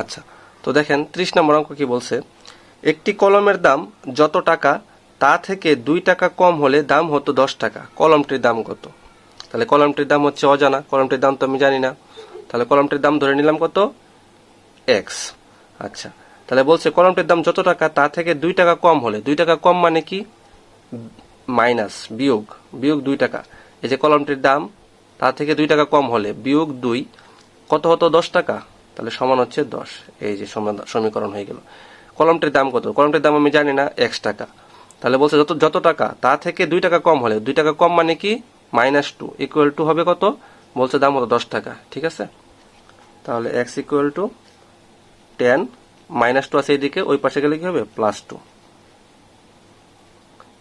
আচ্ছা তো দেখেন, ত্রিশ নম্বর অঙ্ক কি বলছে? একটি কলমের দাম যত টাকা, তা থেকে দুই টাকা কম হলে দাম হতো দশ টাকা। কলমটির দাম কত? তাহলে কলমটির দাম হচ্ছে অজানা, কলমটির দাম তো আমি জানি না। তাহলে কলমটির দাম ধরে নিলাম কত? এক্স আচ্ছা তাহলে বলছে কলমটির দাম যত টাকা, তা থেকে দুই টাকা কম হলে, দুই টাকা কম মানে কি? মাইনাস, বিয়োগ বিয়োগ দুই টাকা। এই যে কলমটির দাম, তা থেকে দুই টাকা কম হলে, বিয়োগ দুই, কত হতো? দশ টাকা। তাহলে সমান হচ্ছে দশ। এই যে সমীকরণ হয়ে গেল। কলমটির দাম কত? কলমটির দাম আমি জানি না, এক্স টাকা। তাহলে বলছে যত যত টাকা, তা থেকে দুই টাকা কম হলে, দুই টাকা কম মানে কি? Minus two. ইকুয়াল টু হবে কত? বলছে দাম হতো দশ টাকা। ঠিক আছে? তাহলে x equal to ten, minus two আছে এইদিকে, ওই পাশে গেলে কি হবে? Plus two.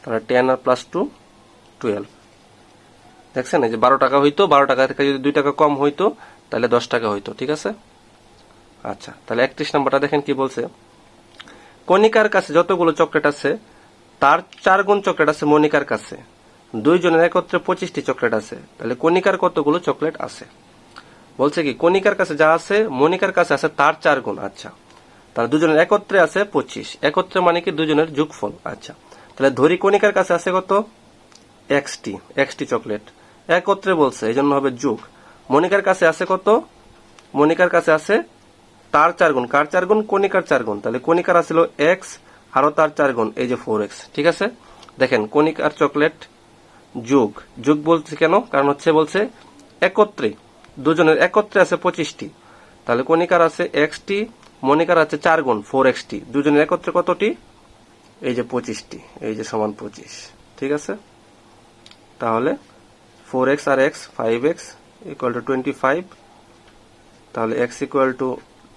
তাহলে টেন আর প্লাস টু, টুয়েলভ। দেখছেন? এই যে বারো টাকা হইতো, বারো টাকা থেকে যদি দুই টাকা কম হইতো, তাহলে দশ টাকা হইতো। ঠিক আছে? আচ্ছা তাহলে একত্রিশ নম্বরটা দেখেন কি বলছে। কণিকার কাছে যতগুলো চকলেট আছে, তার চার গুণ চকলেট আছে মনিকার কাছে। দুইজনের একত্রে পঁচিশটি চকলেট আছে। তাহলে কণিকার কতগুলো চকলেট আছে? বলছে কি, কণিকার কাছে যা আছে মনিকার কাছে আছে তার চার গুণ আচ্ছা। তাহলে দুজনের একত্রে আছে পঁচিশ। একত্রে মানে কি দুজনের যোগফল আচ্ছা। তাহলে ধরি কণিকার কাছে আছে কত? এক্সটি এক্সটি চকলেট। একত্রে বলছে এই জন্য হবে যুগ। মনিকার কাছে আছে কত? মনিকার কাছে আছে তার চার গুণ, কার চার গুণ? কণিকার চার গুণ। তাহলে কণিকার আছিল এক্স আরও তার চার গুণ, এই যে ফোর এক্স ঠিক আছে? দেখেন, কণিকার চকলেট যুগ। যুগ বলছে কেন? কারণ হচ্ছে বলছে একত্রে। দুজনের একত্রে আছে পঁচিশটি। তাহলে কণিকার আছে এক্সটি মনিকার আছে চার গুণ ফোর এক্সটি দুজনের একত্রে কতটি? এই যে পঁচিশটি, এই যে সমান পঁচিশ, ঠিক আছে? তাহলে four x R x five x equal to twenty five তাহলে x equal to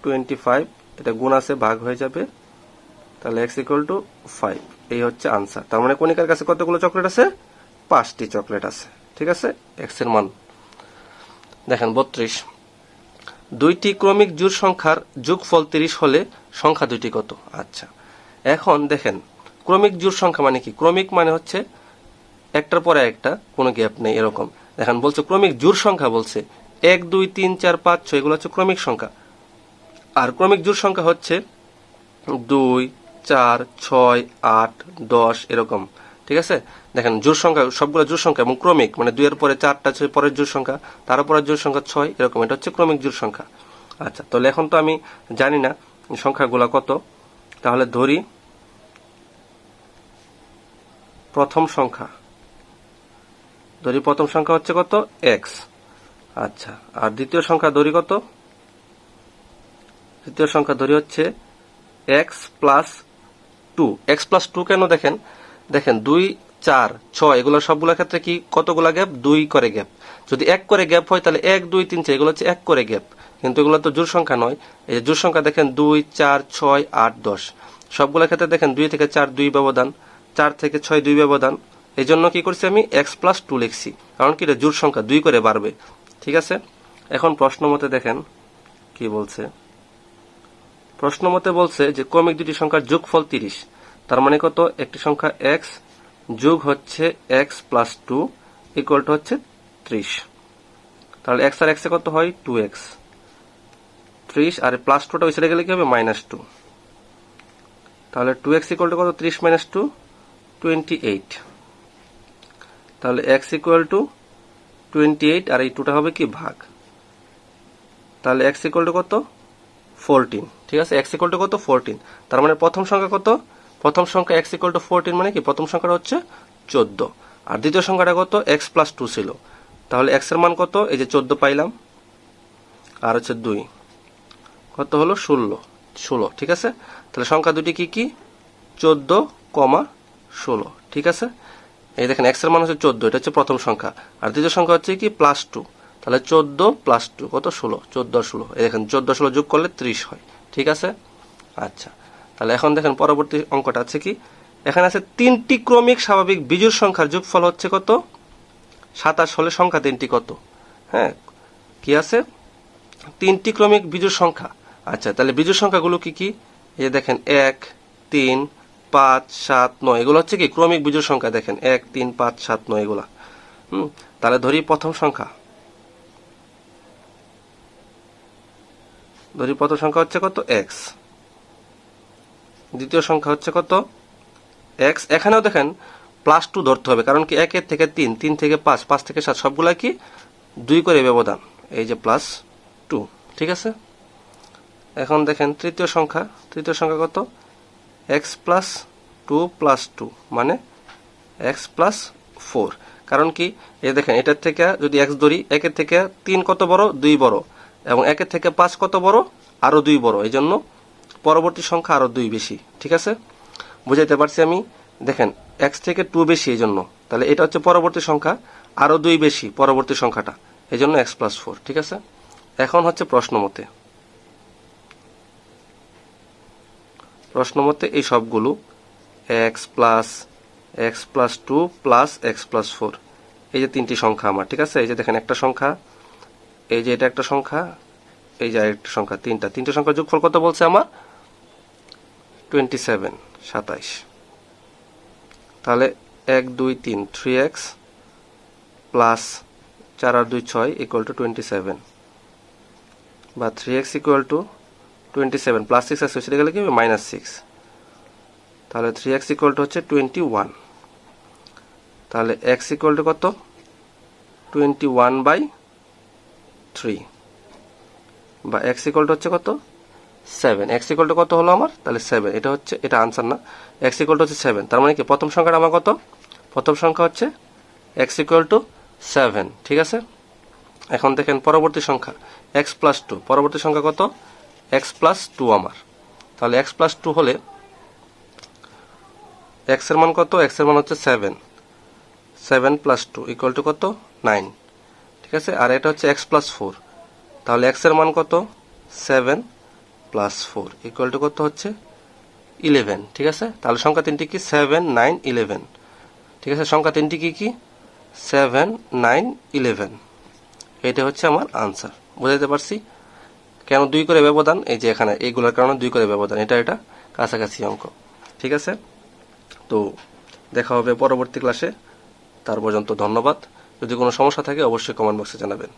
twenty five এটা গুণ আছে, ভাগ হয়ে যাবে, তাহলে এক্স ইকুয়াল টু ফাইভ এই হচ্ছে আনসার তার মানে কণিকার কাছে কতগুলো চকলেট আছে? পাঁচটি চকলেট আছে। ঠিক আছে? এক্সের মান। দেখেন, বত্রিশ। দুইটি ক্রমিক জোড় সংখ্যার যোগফল তিরিশ হলে সংখ্যা দুইটি কত? আচ্ছা। এখন দেখেন, ক্রমিক জোড় সংখ্যা মানে কি? ক্রমিক মানে হচ্ছে একটার পরে একটা, কোনো গ্যাপ নেই, এরকম। দেখেন, বলছে ক্রমিক জোড় সংখ্যা বলছে এক, দুই, তিন, চার, পাঁচ, ছয়, এগুলো হচ্ছে ক্রমিক সংখ্যা। আর ক্রমিক জোড় সংখ্যা হচ্ছে দুই, চার, ছয়, আট, দশ এরকম। ঠিক আছে? দেখেন, জোড় সংখ্যা, সবগুলো জোড় সংখ্যা এবং ক্রমিক মানে দুইয়ের পরে চারটা ছয় পরের জোড় সংখ্যা, তার পরের জোড় সংখ্যা ছয়, এরকম। এটা হচ্ছে ক্রমিক জোড় সংখ্যা। আচ্ছা তাহলে এখন তো আমি জানি না সংখ্যাগুলো কত। তাহলে ধরি প্রথম সংখ্যা। ধরি প্রথম সংখ্যা হচ্ছে কত? এক্স। আচ্ছা আর দ্বিতীয় সংখ্যা ধরি কত? দ্বিতীয় সংখ্যা ধরি হচ্ছে x plus two x plus two কেন দেখেন? দেখেন, দুই, চার, ছয়, এগুলো সবগুলো ক্ষেত্রে কি কতগুলো গ্যাপ দুই করে গ্যাপ যদি এক করে গ্যাপ হয়, তাহলে এক, দুই, তিন, চার, এগুলো হচ্ছে এক করে গ্যাপ কিন্তু এগুলো তো জোর সংখ্যা নয়। এই যে জোর সংখ্যা দেখেন, দুই, চার, ছয়, আট, দশ। সবগুলো ক্ষেত্রে দেখেন, দুই থেকে চার, দুই ব্যবধান। চার থেকে ছয়, দুই ব্যবধান। এই জন্য কি করছি আমি? এক্স প্লাস টু লিখছি। কারণ কি? এটা জোর সংখ্যা, দুই করে বাড়বে। ঠিক আছে? এখন প্রশ্ন মতে দেখেন, কি বলছে? প্রশ্ন মতে বলছে যে ক্রমিক দুটি সংখ্যার যোগফল তিরিশ। তার মানে কত? একটি সংখ্যা এক্স যোগ হচ্ছে x plus two equal to হচ্ছে ত্রিশ। তাহলে এক্স আর এক্সে কত হয়? টু এক্স ত্রিশ আর প্লাস টুটা ওই সাইডে গেলে কি হবে? মাইনাস টু তাহলে টু এক্স ইকুয়াল টু কত? ত্রিশ মাইনাস টু টোয়েন্টি এইট তাহলে x equal to twenty eight আর এই টুটা হবে কি? ভাগ। তাহলে এক্স ইকুয়াল টু কত? ফোরটিন ঠিক আছে? এক্স ইকুয়াল টু কত? ফোরটিন তার মানে প্রথম সংখ্যা কত? প্রথম সংখ্যা এক্স ইকুয়াল টু ফোরটিন মানে কি? প্রথম সংখ্যাটা হচ্ছে চোদ্দ। আর দ্বিতীয় সংখ্যাটা কত? এক্স প্লাস টু ছিল। তাহলে এক্সের মান কত? এই যে চোদ্দ পাইলাম। আর হচ্ছে দুই। কত হলো? ষোলো। ষোলো, ঠিক আছে? তাহলে সংখ্যা দুটি কি কি? চোদ্দ, কমা ষোলো, ঠিক আছে? এই দেখেন এক্সের মান হচ্ছে চোদ্দ, এটা হচ্ছে প্রথম সংখ্যা। আর দ্বিতীয় সংখ্যা হচ্ছে কি? প্লাস টু তাহলে চোদ্দ প্লাস টু কত? ষোলো। চোদ্দ ষোলো। দেখেন, চোদ্দ ষোলো যোগ করলে ত্রিশ হয়। ঠিক আছে? আচ্ছা। তাহলে এখন দেখেন, পরবর্তী অঙ্কটা আছে কি? এখানে আছে তিনটি ক্রমিক স্বাভাবিক বিজুর সংখ্যার যোগফল হচ্ছে কত? সাতাশ হলে সংখ্যা তিনটি কত? হ্যাঁ? কি আছে? তিনটি ক্রমিক বিজুর সংখ্যা। আচ্ছা তাহলে বিজুর সংখ্যাগুলো কি কি? এই দেখেন, এক, তিন, পাঁচ, সাত, নয়। এগুলো হচ্ছে কি? ক্রমিক বিজোড় সংখ্যা দেখেন, এক, তিন, পাঁচ, সাত, নয় এগুলা। হুম? তাহলে ধরি প্রথম সংখ্যা। ধরি প্রথম সংখ্যা হচ্ছে কত? এক্স দ্বিতীয় সংখ্যা হচ্ছে কত? এক্স এখানেও দেখেন প্লাস টু ধরতে হবে, কারণ কি একের থেকে তিন তিন থেকে পাঁচ পাঁচ থেকে সাত, সবগুলা কি? দুই করে ব্যবধান, এই যে প্লাস টু ঠিক আছে? এখন দেখেন, তৃতীয় সংখ্যা তৃতীয় সংখ্যা কত? X plus two plus two মানে এক্স প্লাস ফোর কারণ কি? এই দেখেন, এটার থেকে যদি এক্স ধরি, একের থেকে তিন কত বড়? দুই বড়। এবং একের থেকে পাঁচ কত বড়? আরও দুই বড়। এই জন্য পরবর্তী সংখ্যা আরও দুই বেশি। ঠিক আছে? বুঝাইতে পারছি আমি? দেখেন এক্স থেকে টু বেশি এই জন্য তাহলে এটা হচ্ছে পরবর্তী সংখ্যা। আরও দুই বেশি পরবর্তী সংখ্যাটা। এই জন্য এক্স প্লাস ফোর ঠিক আছে? এখন হচ্ছে প্রশ্ন মতে। প্রশ্ন মতে এই সবগুলো x plus x plus two plus x plus four এই যে তিনটি সংখ্যা আমার। ঠিক আছে? এই যে দেখেন একটা সংখ্যা এই যে এটা একটা সংখ্যা, এই যে আরেকটা সংখ্যা, তিনটা। তিনটা সংখ্যার যোগফল কত বলছে আমার? টোয়েন্টি সেভেন সাতাইশ। তাহলে এক, দুই, তিন থ্রি এক্স প্লাস চার আর দুই, ছয় ইকুয়াল টু টোয়েন্টি সেভেন বা three x equal to twenty seven plus six আছে সেটা গেলে কি হবে? মাইনাস সিক্স তাহলে থ্রি এক্স ইকুয়াল টু হচ্ছে টোয়েন্টি ওয়ান তাহলে এক্স ইকুয়াল টু কত? টোয়েন্টি ওয়ান বাই থ্রি বা এক্স ইকুয়াল টু হচ্ছে কত? সেভেন এক্স ইকুয়াল টু কত হলো আমার? তাহলে সেভেন এটা হচ্ছে, এটা আনসার না। এক্স ইকুয়াল টু হচ্ছে সেভেন তার মানে কি? প্রথম সংখ্যাটা আমার কত? প্রথম সংখ্যা হচ্ছে এক্স ইকুয়াল টু সেভেন ঠিক আছে? এখন দেখেন পরবর্তী সংখ্যা। এক্স প্লাস টু পরবর্তী সংখ্যা কত? এক্স প্লাস টু আমার। তাহলে এক্স প্লাস টু হলে এক্সের মান কত? এক্সের মান হচ্ছে seven seven plus two equal to কত? নাইন ঠিক আছে? আর এটা হচ্ছে এক্স প্লাস ফোর তাহলে এক্সের মান কত? Seven plus four equal to কত হচ্ছে? ইলেভেন ঠিক আছে? তাহলে সংখ্যা তিনটি কি? সেভেন নাইন ইলেভেন ঠিক আছে? সংখ্যা তিনটি কি কি? সেভেন নাইন ইলেভেন এটা হচ্ছে আমার আনসার বুঝাইতে পারছি? কেন দুই করে ব্যবধান? এই যে এখানে, এইগুলোর কারণে দুই করে ব্যবধান। এটা এটা কাছাকাছি অঙ্ক। ঠিক আছে? তো দেখা হবে পরবর্তী ক্লাসে তার পর্যন্ত ধন্যবাদ। যদি কোনো সমস্যা থাকে অবশ্যই কমেন্ট বক্সে জানাবেন।